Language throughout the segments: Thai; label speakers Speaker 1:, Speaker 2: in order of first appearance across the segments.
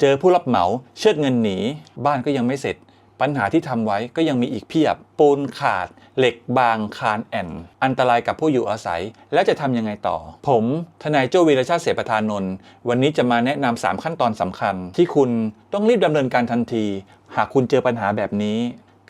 Speaker 1: เจอผู้รับเหมาเชิดเงินหนี บ้านก็ยังไม่เสร็จ ปัญหาที่ทำไว้ก็ยังมีอีกเพียบ ปูนขาด เหล็กบางคานแอนอันตรายกับผู้อยู่อาศัย แล้วจะทำยังไงต่อ ผมทนายโจวีรชาติเสประธานนนท์วันนี้จะมาแนะนำ3ขั้นตอนสำคัญ ที่คุณต้องรีบดำเนินการทันที หากคุณเจอปัญหาแบบนี้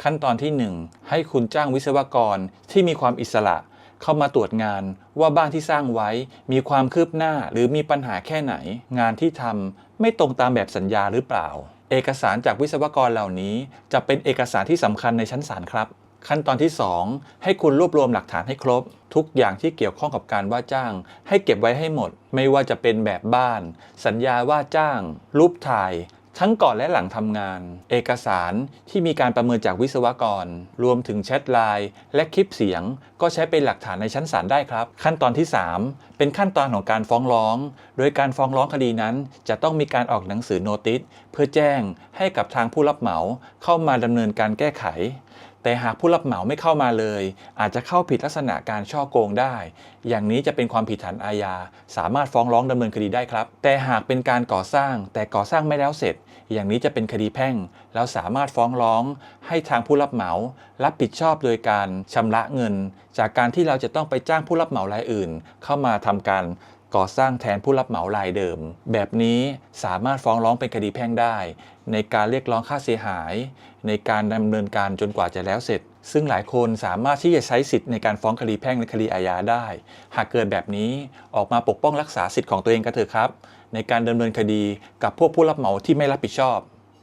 Speaker 1: ขั้นตอนที่ 1 ให้คุณจ้างวิศวกรที่มีความอิสระเข้ามาตรวจงานว่าบ้านที่สร้างไว้มีความคืบหน้าหรือมีปัญหาแค่ไหน งานที่ทำ ไม่ตรงตามแบบสัญญาหรือเปล่า เอกสารจากวิศวกรเหล่านี้ จะเป็นเอกสารที่สำคัญในชั้นศาลครับ ขั้นตอนที่ 2 ให้คุณรวบรวมหลักฐานให้ครบ ทุกอย่างที่เกี่ยวข้องกับการว่าจ้าง ให้เก็บไว้ให้หมด ไม่ว่าจะเป็นแบบบ้าน สัญญาว่าจ้าง รูปถ่าย ทั้งก่อนและหลังทำงาน เอกสารที่มีการประเมินจากวิศวกร รวมถึงแชทไลน์และคลิปเสียง ก็ใช้เป็นหลักฐานในชั้นศาลได้ครับ ขั้นตอนที่ 3 เป็นขั้นตอนของการฟ้องร้อง โดยการฟ้องร้องคดีนั้น จะต้องมีการออกหนังสือโนติสเพื่อแจ้งให้กับทางผู้รับเหมาเข้ามาดำเนินการแก้ไข แต่หากผู้รับเหมาไม่เข้ามาเลย อาจจะเข้าผิดลักษณะการช่อโกงได้ อย่างนี้จะเป็นความผิดฐานอาญา สามารถฟ้องร้องดำเนินคดีได้ครับ แต่หากเป็นการก่อสร้าง แต่ก่อสร้างไม่แล้วเสร็จ อย่างนี้จะเป็นคดีแพ่ง แล้วสามารถฟ้องร้อง ให้ทางผู้รับเหมา รับผิดชอบโดยการชำระเงิน จากการที่เราจะต้องไปจ้างผู้รับเหมารายอื่น เข้ามาทำการ ก่อสร้างแทนผู้รับเหมารายเดิม แบบนี้สามารถฟ้องร้องเป็นคดีแพ่งได้ ในการเรียกร้องค่าเสียหาย ในการดำเนินการจนกว่าจะแล้วเสร็จ ซึ่งหลายคนสามารถที่จะใช้สิทธิ์ในการฟ้องคดีแพ่งและคดีอาญาได้ หากเกิดแบบนี้ออกมาปกป้องรักษาสิทธิ์ของตัวเองกันเถอะครับ ในการดำเนินคดีกับพวกผู้รับเหมาที่ไม่รับผิดชอบ